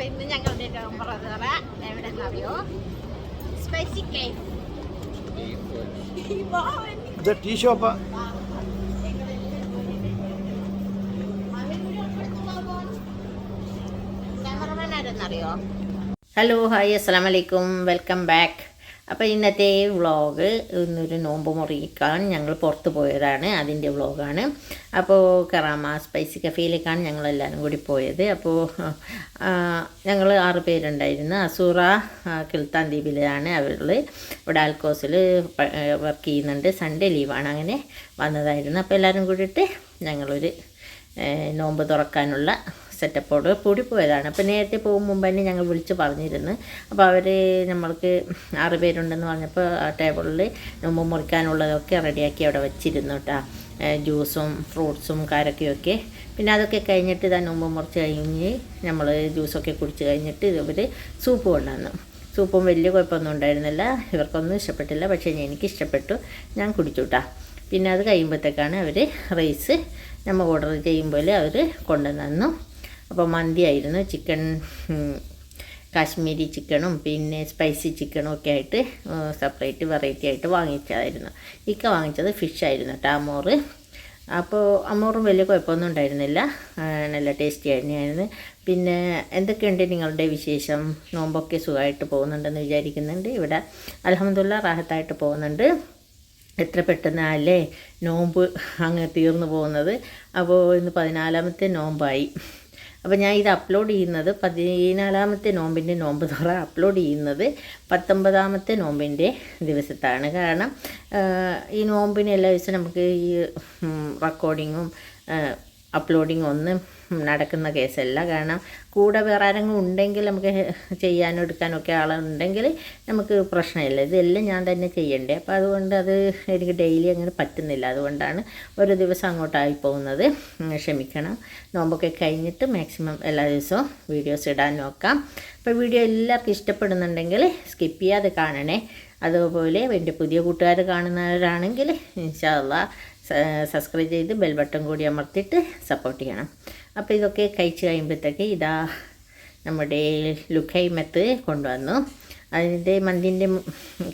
അപ്പൊ ഇന്ന് ഞങ്ങളുടെ ബ്രദറ എവിടെ അറിയോ സ്പൈസി കേക്ക് ഇത് ടീ ഷോപ്പ്. ഹലോ ഹായ് അസ്സാം വലൈക്കും വെൽക്കം ബാക്ക് അപ്പോൾ ഇന്നത്തെ വ്ളോഗ് ഇന്നൊരു നോമ്പ് മുറിക്കാൻ ഞങ്ങൾ പുറത്ത് പോയതാണ് അതിന്റെ വ്ളോഗാണ്. അപ്പോൾ കറാമ സ്പൈസി കഫേയിലേക്കാണ് ഞങ്ങളെല്ലാവരും കൂടി പോയത്. അപ്പോൾ ഞങ്ങൾ ആറ് പേരുണ്ടായിരുന്നു. അസൂറ കിൽത്താൻ ദ്വീപിലാണ് അവർ ഇവിടെ ആൽക്കോസിൽ വർക്ക് ചെയ്യുന്നുണ്ട്. സൺഡേ ലീവാണ് അങ്ങനെ വന്നതായിരുന്നു. അപ്പോൾ എല്ലാവരും കൂടിയിട്ട് ഞങ്ങളൊരു നോമ്പ് തുറക്കാനുള്ള സെറ്റപ്പോട് കൂടി പോയതാണ് അപ്പോൾ നേരത്തെ പോകും മുമ്പ് തന്നെ ഞങ്ങൾ വിളിച്ച് പറഞ്ഞിരുന്നു. അപ്പോൾ അവർ നമ്മൾക്ക് ആറ് പേരുണ്ടെന്ന് പറഞ്ഞപ്പോൾ ആ ടേബിളിൽ മുമ്പ് മുറിക്കാനുള്ളതൊക്കെ റെഡിയാക്കി അവിടെ വെച്ചിരുന്നു കേട്ടോ ജ്യൂസും ഫ്രൂട്ട്സും കാരക്കയൊക്കെ പിന്നെ അതൊക്കെ കഴിഞ്ഞിട്ട് ഇതാ മുമ്പ് മുറിച്ച് കഴിഞ്ഞ് നമ്മൾ ജ്യൂസൊക്കെ കുടിച്ച് കഴിഞ്ഞിട്ട് ഇവർ സൂപ്പ് കൊണ്ടുവന്നു. സൂപ്പും വലിയ കുഴപ്പമൊന്നും ഉണ്ടായിരുന്നില്ല. ഇവർക്കൊന്നും ഇഷ്ടപ്പെട്ടില്ല. പക്ഷേ എനിക്ക് ഇഷ്ടപ്പെട്ടു. ഞാൻ കുടിച്ചു പിന്നെ അത് കഴിയുമ്പോഴത്തേക്കാണ് അവർ റൈസ് നമ്മൾ ഓർഡർ ചെയ്യുമ്പോൾ അവർ കൊണ്ടുവന്നു അപ്പോൾ മന്തിയായിരുന്നു. ചിക്കൻ കാശ്മീരി ചിക്കണും പിന്നെ സ്പൈസി ചിക്കനും ഒക്കെ ആയിട്ട് സെപ്പറേറ്റ് വെറൈറ്റി ആയിട്ട് വാങ്ങിച്ചതായിരുന്നു. ഇക്ക വാങ്ങിച്ചത് ഫിഷായിരുന്നു കേട്ടോ അമോറ് അപ്പോൾ അമോറും വലിയ കുഴപ്പമൊന്നും ഉണ്ടായിരുന്നില്ല. നല്ല ടേസ്റ്റി തന്നെയായിരുന്നു. പിന്നെ എന്തൊക്കെയുണ്ട് നിങ്ങളുടെ വിശേഷം? നോമ്പൊക്കെ സുഖമായിട്ട് പോകുന്നുണ്ടെന്ന് വിചാരിക്കുന്നുണ്ട്. ഇവിടെ അലഹമ്മദില്ല റാഹത്തായിട്ട് പോകുന്നുണ്ട്. എത്ര പെട്ടെന്നല്ലേ നോമ്പ് അങ്ങ് തീർന്നു പോകുന്നത്. അപ്പോൾ ഇന്ന് പതിനാലാമത്തെ നോമ്പായി. അപ്പോൾ ഞാൻ ഇത് അപ്ലോഡ് ചെയ്യുന്നത് പതിനാലാമത്തെ നോമ്പിന്റെ നോമ്പ് തുറ അപ്ലോഡ് ചെയ്യുന്നത് പത്തൊമ്പതാമത്തെ നോമ്പിന്റെ ദിവസത്താണ്. കാരണം ഈ നോമ്പിന് എല്ലാ ദിവസവും നമുക്ക് ഈ റെക്കോർഡിങ്ങും അപ്ലോഡിങ്ങും ഒന്നും നടക്കുന്ന കേസല്ല. കാരണം കൂടെ വേറെ ആരെങ്കിലും ഉണ്ടെങ്കിൽ നമുക്ക് ചെയ്യാനും എടുക്കാനൊക്കെ ആളുണ്ടെങ്കിൽ നമുക്ക് പ്രശ്നമില്ല. ഇതെല്ലാം ഞാൻ തന്നെ ചെയ്യണ്ടേ. അപ്പോൾ അതുകൊണ്ട് അത് എനിക്ക് ഡെയിലി അങ്ങനെ പറ്റുന്നില്ല. അതുകൊണ്ടാണ് ഒരു ദിവസം അങ്ങോട്ടായി പോകുന്നത്. ക്ഷമിക്കണം. നോമ്പൊക്കെ കഴിഞ്ഞിട്ട് മാക്സിമം എല്ലാ ദിവസവും വീഡിയോസ് ഇടാൻ നോക്കാം. അപ്പോൾ വീഡിയോ എല്ലാവർക്കും ഇഷ്ടപ്പെടുന്നുണ്ടെങ്കിൽ സ്കിപ്പ് ചെയ്യാതെ കാണണേ. അതുപോലെ എന്റെ പുതിയ കൂട്ടുകാർ കാണുന്നവരാണെങ്കിൽ ഇൻഷാല്ല സബ്സ്ക്രൈബ് ചെയ്ത് ബെൽ ബട്ടൺ കൂടി അമർത്തിയിട്ട് സപ്പോർട്ട് ചെയ്യണം. അപ്പോൾ ഇതൊക്കെ കഴിച്ച് കഴിയുമ്പോഴത്തേക്ക് ഇതാ നമ്മുടെ ലുക്കൈ മെത്ത് കൊണ്ടുവന്നു. അതിന്റെ മന്തിന്റെ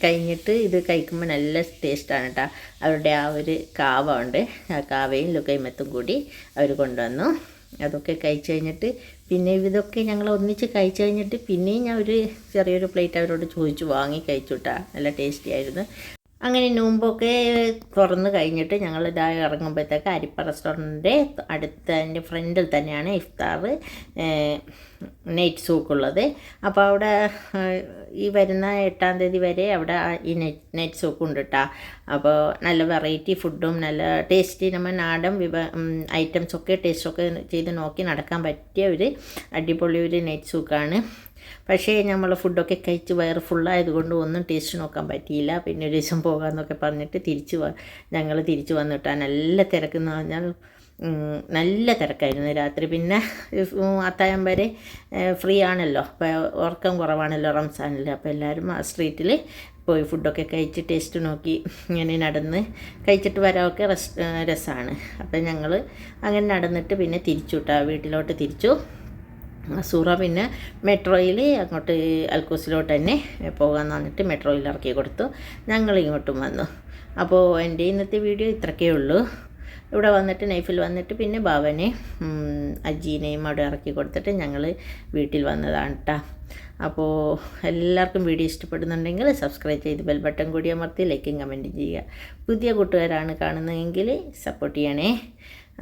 കഴിഞ്ഞിട്ട് ഇത് കഴിക്കുമ്പോൾ നല്ല ടേസ്റ്റാണ് കേട്ടോ അവരുടെ ആ ഒരു കാവ ഉണ്ട്. ആ കാവയും ലുക്കൈ മെത്തും കൂടി അവർ കൊണ്ടുവന്നു. അതൊക്കെ കഴിച്ച് കഴിഞ്ഞിട്ട് പിന്നെ ഇതൊക്കെ ഞങ്ങൾ ഒന്നിച്ച് കഴിച്ച് കഴിഞ്ഞിട്ട് പിന്നെയും ഞാൻ ഒരു ചെറിയൊരു പ്ലേറ്റ് അവരോട് ചോദിച്ചു. വാങ്ങി കഴിച്ചു കേട്ടോ നല്ല ടേസ്റ്റി ആയിരുന്നു. അങ്ങനെ നോമ്പൊക്കെ തുറന്നു കഴിഞ്ഞിട്ട് ഞങ്ങൾ ഇതാ ഇറങ്ങുമ്പോഴത്തേക്ക് അരിപ്പ റെസ്റ്റോറന്റിന്റെ അടുത്ത എന്റെ ഫ്രണ്ടിൽ തന്നെയാണ് ഇഫ്താർ നൈറ്റ് സൂക്കുള്ളത് അപ്പോൾ അവിടെ ഈ വരുന്ന എട്ടാം തീയതി വരെ അവിടെ ഈ നെറ്റ് നൈറ്റ് സൂക്ക് ഉണ്ട് കേട്ടോ അപ്പോൾ നല്ല വെറൈറ്റി ഫുഡും നല്ല ടേസ്റ്റി നമ്മൾ നാടൻ വിഭ ഐറ്റംസൊക്കെ ടേസ്റ്റൊക്കെ ചെയ്ത് നോക്കി നടക്കാൻ പറ്റിയ ഒരു അടിപൊളി ഒരു നെറ്റ് സൂക്കാണ്. പക്ഷേ നമ്മൾ ഫുഡൊക്കെ കഴിച്ച് വയറ് ഫുള്ളായതുകൊണ്ട് ഒന്നും ടേസ്റ്റ് നോക്കാൻ പറ്റിയില്ല. പിന്നെ ഒരു ദിവസം പോകാമെന്നൊക്കെ പറഞ്ഞിട്ട് തിരിച്ച് ഞങ്ങൾ തിരിച്ച് വന്നിട്ടാണ് നല്ല തിരക്കെന്ന് പറഞ്ഞാൽ നല്ല തിരക്കായിരുന്നു രാത്രി. പിന്നെ അത്തായം വരെ ഫ്രീ ആണല്ലോ. അപ്പോൾ ഉറക്കം കുറവാണല്ലോ റംസാനിൽ അപ്പോൾ എല്ലാവരും ആ സ്ട്രീറ്റിൽ പോയി ഫുഡൊക്കെ കഴിച്ച് ടേസ്റ്റ് നോക്കി ഇങ്ങനെ നടന്ന് കഴിച്ചിട്ട് വരാമൊക്കെ രസമാണ് അപ്പോൾ ഞങ്ങൾ അങ്ങനെ നടന്നിട്ട് പിന്നെ തിരിച്ചു കേട്ടോ വീട്ടിലോട്ട് തിരിച്ചു. സൂറ പിന്നെ മെട്രോയിൽ അങ്ങോട്ട് അൽക്കൂസിലോട്ട് തന്നെ പോകാമെന്ന് പറഞ്ഞിട്ട് മെട്രോയിൽ ഇറക്കി കൊടുത്തു. ഞങ്ങൾ ഇങ്ങോട്ടും വന്നു. അപ്പോൾ എന്റെ ഇന്നത്തെ വീഡിയോ ഇത്രക്കേ ഉള്ളൂ. ഇവിടെ വന്നിട്ട് നൈഫിൽ വന്നിട്ട് പിന്നെ ബാബനെ അജീനെയും അവിടെ ഇറക്കി കൊടുത്തിട്ട് ഞങ്ങൾ വീട്ടിൽ വന്നതാണ് കേട്ടോ അപ്പോൾ എല്ലാവർക്കും വീഡിയോ ഇഷ്ടപ്പെടുന്നുണ്ടെങ്കിൽ സബ്സ്ക്രൈബ് ചെയ്ത് ബെൽ ബട്ടൺ കൂടി അമർത്തി ലൈക്കും കമന്റും ചെയ്യുക. പുതിയ കൂട്ടുകാരാണ് കാണുന്നതെങ്കിൽ സപ്പോർട്ട് ചെയ്യണേ.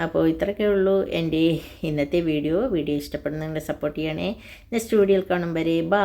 അപ്പോൾ ഇത്രയൊക്കെ ഉള്ളൂ എന്റെ ഇന്നത്തെ വീഡിയോ. വീഡിയോ ഇഷ്ടപ്പെടുന്നെങ്കിൽ സപ്പോർട്ട് ചെയ്യണേ. നെക്സ്റ്റ് വീഡിയോയിൽ കാണും വരെ. ബാ